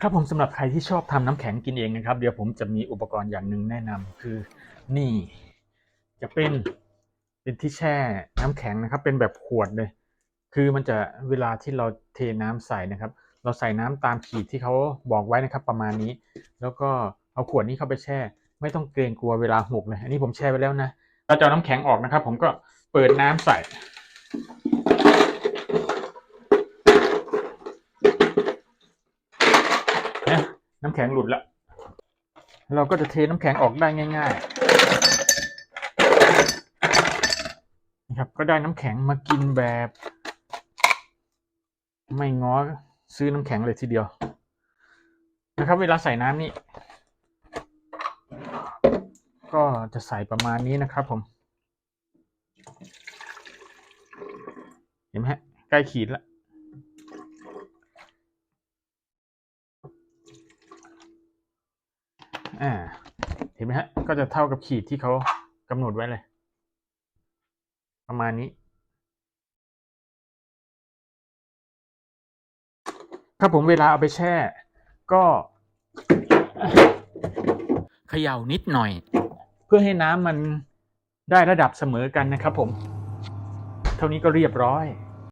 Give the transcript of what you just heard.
ครับผมสำหรับใครที่ชอบทำน้ำแข็งกินเองนะครับ เดี๋ยวผมจะมีอุปกรณ์อย่างหนึ่งแนะนำคือนี่ จะเป็นเป็นที่แช่น้ำแข็งนะครับ เป็นแบบขวดเลย คือมันจะเวลาที่เราเทน้ำใส่นะครับ เราใส่น้ำตามขีดที่เขาบอกไว้นะครับ ประมาณนี้ แล้วก็เอาขวดนี้เข้าไปแช่ ไม่ต้องเกรงกลัวเวลาหกเลย อันนี้ผมแช่ไว้แล้วนะเราจะน้ำแข็งออกนะครับ ผมก็เปิดน้ำใส่ เน้ำแข็งหลุดล้วเราก็จะเทน้ำแข็งออกได้ง่ายๆนะครับ ก็ได้น้ำแข็งมากินแบบ ไม่ง้อซื้อน้ำแข็งเลยทีเดียว นะครับ เวลาใส่น้ำนี่ก็จะใส่ประมาณนี้นะครับผม เห็นไหมฮะ ใกล้ขีดแล้ว อ่า เห็นไหมฮะ ก็จะเท่ากับขีดที่เขากำหนดไว้เลย ประมาณนี้ ครับผมเวลาเอาไปแช่ ก็เขย่านิดหน่อย เพื่อให้น้ำมันได้ระดับเสมอกันนะครับผม เท่านี้ก็เรียบร้อย